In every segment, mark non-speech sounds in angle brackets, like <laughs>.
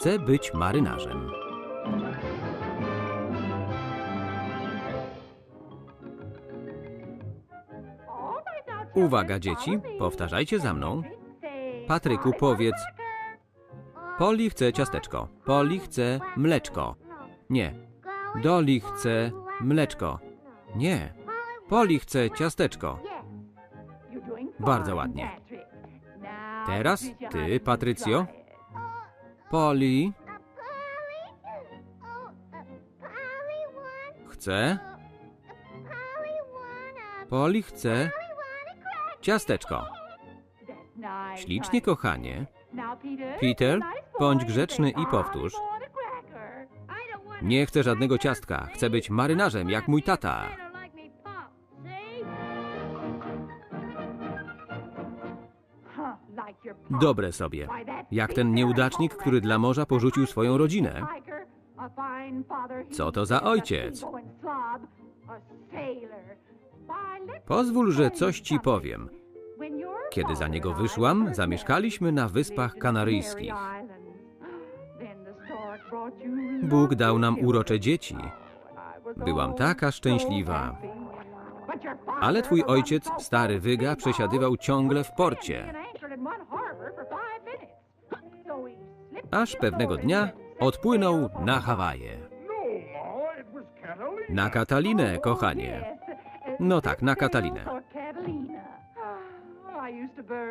Chcę być marynarzem. Uwaga, dzieci, powtarzajcie za mną. Patryku, powiedz. Poli chce ciasteczko. Poli chce mleczko. Nie. Doli chce mleczko. Nie. Poli chce ciasteczko. Bardzo ładnie. Teraz ty, Patrycjo. Poli chce. Poli chce ciasteczko. Ślicznie, kochanie. Peter, bądź grzeczny i powtórz. Nie chcę żadnego ciastka. Chcę być marynarzem, jak mój tata. Dobre sobie. Jak ten nieudacznik, który dla morza porzucił swoją rodzinę. Co to za ojciec? Pozwól, że coś ci powiem. Kiedy za niego wyszłam, zamieszkaliśmy na Wyspach Kanaryjskich. Bóg dał nam urocze dzieci. Byłam taka szczęśliwa. Ale twój ojciec, stary wyga, przesiadywał ciągle w porcie. Aż pewnego dnia odpłynął na Hawaje. Na Katalinę, kochanie. No tak, na Katalinę.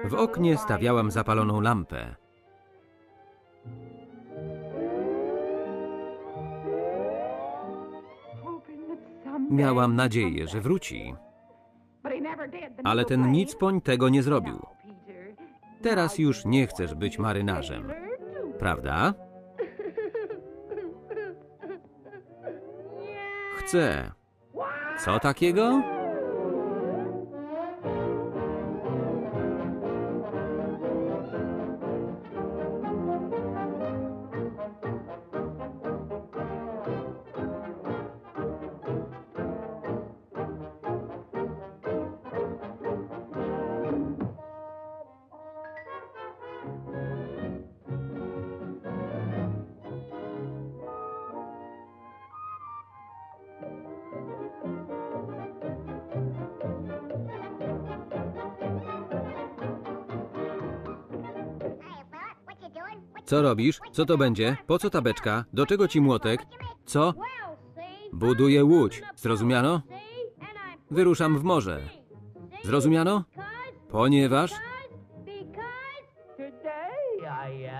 W oknie stawiałam zapaloną lampę. Miałam nadzieję, że wróci. Ale ten nicpoń tego nie zrobił. Teraz już nie chcesz być marynarzem, prawda? <laughs> Chcę. Co takiego? Co robisz? Co to będzie? Po co ta beczka? Do czego ci młotek? Co? Buduję łódź. Zrozumiano? Wyruszam w morze. Zrozumiano? Ponieważ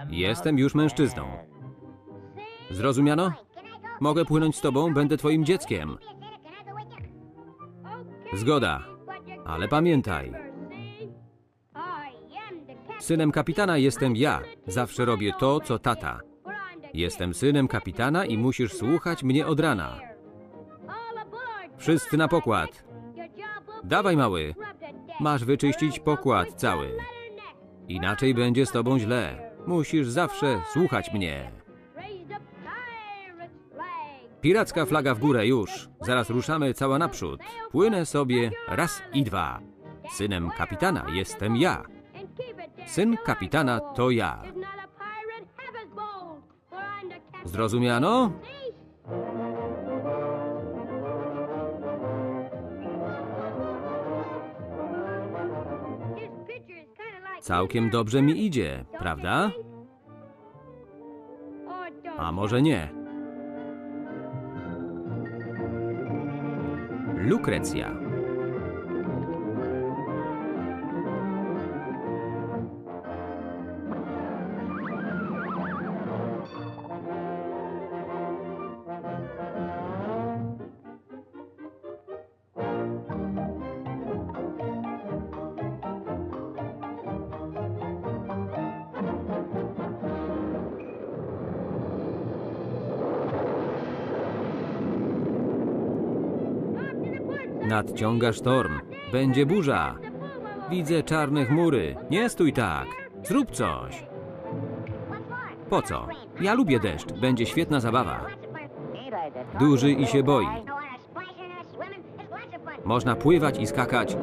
jestem już mężczyzną. Zrozumiano? Mogę płynąć z tobą, będę twoim dzieckiem. Zgoda. Ale pamiętaj, synem kapitana jestem ja. Zawsze robię to, co tata. Jestem synem kapitana i musisz słuchać mnie od rana. Wszyscy na pokład. Dawaj, mały. Masz wyczyścić pokład cały. Inaczej będzie z tobą źle. Musisz zawsze słuchać mnie. Piracka flaga w górę już. Zaraz ruszamy cała naprzód. Płynę sobie raz i dwa. Synem kapitana jestem ja. Syn kapitana to ja. Zrozumiano? Całkiem dobrze mi idzie, prawda? A może nie? Lukrecja. Nadciąga sztorm. Będzie burza. Widzę czarne chmury. Nie stój tak. Zrób coś. Po co? Ja lubię deszcz. Będzie świetna zabawa. Duży i się boi. Można pływać i skakać.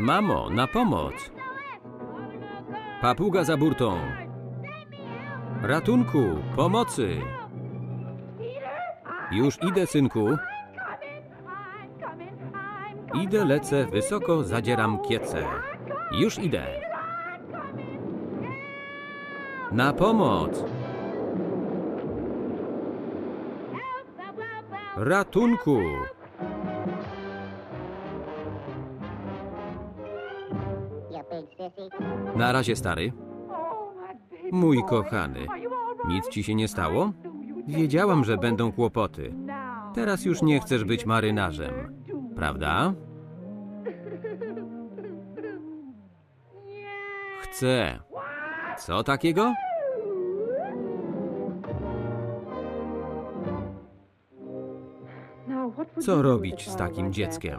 Mamo, na pomoc! Papuga za burtą! Ratunku, pomocy! Już idę, synku. Idę, lecę, wysoko zadzieram kiece. Już idę. Na pomoc! Ratunku! Na razie, stary. Mój kochany, nic ci się nie stało? Wiedziałam, że będą kłopoty. Teraz już nie chcesz być marynarzem, prawda? Chcę. Co takiego? Co robić z takim dzieckiem?